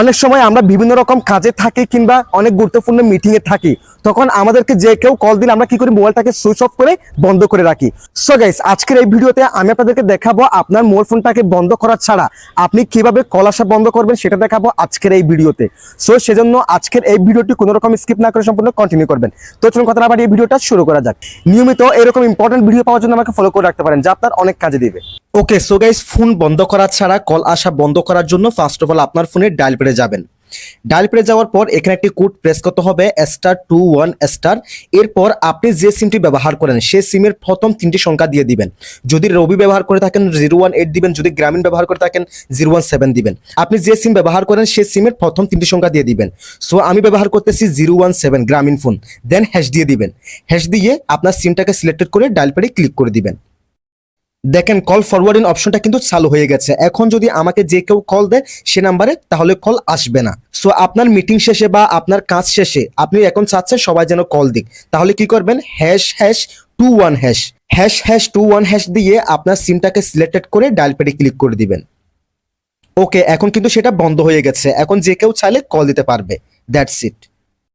অনেক সময় আমরা বিভিন্ন রকম কাজে থাকি কিংবা অনেক গুরুত্বপূর্ণ মিটিং এ থাকি, তখন আমাদেরকে যে কেউ কল দিলে আমরা কি করি? মোবাইলটাকে সুইচ অফ করে বন্ধ করে রাখি। সো গাইস আজকের এই ভিডিওতে আমি আপনাদেরকে দেখাবো আপনার মোবাইল ফোনটাকে বন্ধ করা ছাড়া আপনি কীভাবে কল আসা বন্ধ করবেন সেটা দেখাবো আজকের এই ভিডিওতে। সো সেজন্য আজকের এই ভিডিওটি কোনো রকম স্কিপ না করে সম্পূর্ণ কন্টিনিউ করবেন। তো চলুন কথা না এই ভিডিওটা শুরু করা যাক। নিয়মিত এরকম ইম্পর্টেন্ট ভিডিও পাওয়ার জন্য আমাকে ফলো করে রাখতে পারেন, যা আপনার অনেক কাজে দিবে। ওকে সো গাইস ফোন বন্ধ করা ছাড়া কল আসা বন্ধ করার জন্য ফার্স্ট অফ অল আপনার ফোনে ডায়াল পেড়ে যাবেন। ডায়াল যাওয়ার পর এখানে একটি কোড প্রেস করতে হবে স্টার টু ওয়ান স্টার এরপর আপনি যে সিমটি ব্যবহার করেন, সেই সিমের প্রথম তিনটি সংখ্যা দিয়ে দিবেন। যদি রবি ব্যবহার করে থাকেন জিরো ওয়ান এইট দিবেন, যদি গ্রামীণ ব্যবহার করে থাকেন জিরো ওয়ান সেভেন দিবেন। আপনি যে সিম ব্যবহার করেন, সেই সিমের প্রথম তিনটি সংখ্যা দিয়ে দিবেন। সো আমি ব্যবহার করতেছি zero one seven Grameenphone. Then hash দিয়ে দিবেন। হ্যাশ দিয়ে আপনার সিমটাকে সিলেক্টেড করে ডায়াল পেড়ে ক্লিক করে দিবেন। দেখেন কল ফরওয়ার্ডিং অপশনটা কিন্তু চালু হয়ে গেছে। এখন যদি আমাকে যে কেউ কল দেয়, সে নাম্বারে, তাহলে কল আসবে না। সো আপনার মিটিং শেষে বা আপনার কাজ শেষে আপনি এখন চাচ্ছেন সবাই যেন কল দিক। তাহলে কি করবেন? Hash hash two one hash hash hash two one hash দিয়ে আপনার সিমটাকে সিলেক্টেড করে ডায়াল পেডে ক্লিক করে দিবেন। ওকে এখন কিন্তু সেটা বন্ধ হয়ে গেছে। এখন যে কেউ চাইলে কল দিতে পারবে। That's it